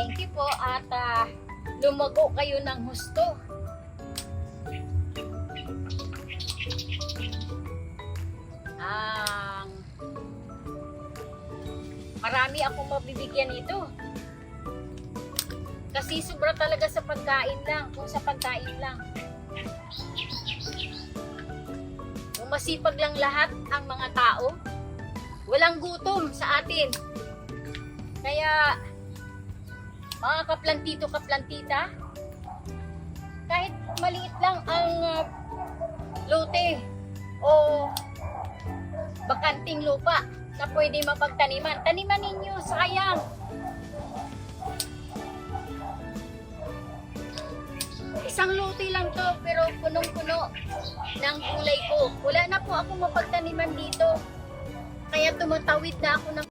Thank you po at ah, lumago kayo ng husto. Ang marami akong mabibigyan nito. Kasi sobra talaga sa pagkain lang, kung sa pagkain lang. Kung masipag lang lahat ang mga tao, walang gutom sa atin. Kaya, mga kaplantito, kaplantita, kahit maliit lang ang uh, lote o bakanting lupa na pwede mapagtaniman, taniman ninyo, sayang. Isang lote lang to, pero punong-puno ng kulay ko. Wala na po ako mapagtaniman dito. Kaya tumatawid na ako ng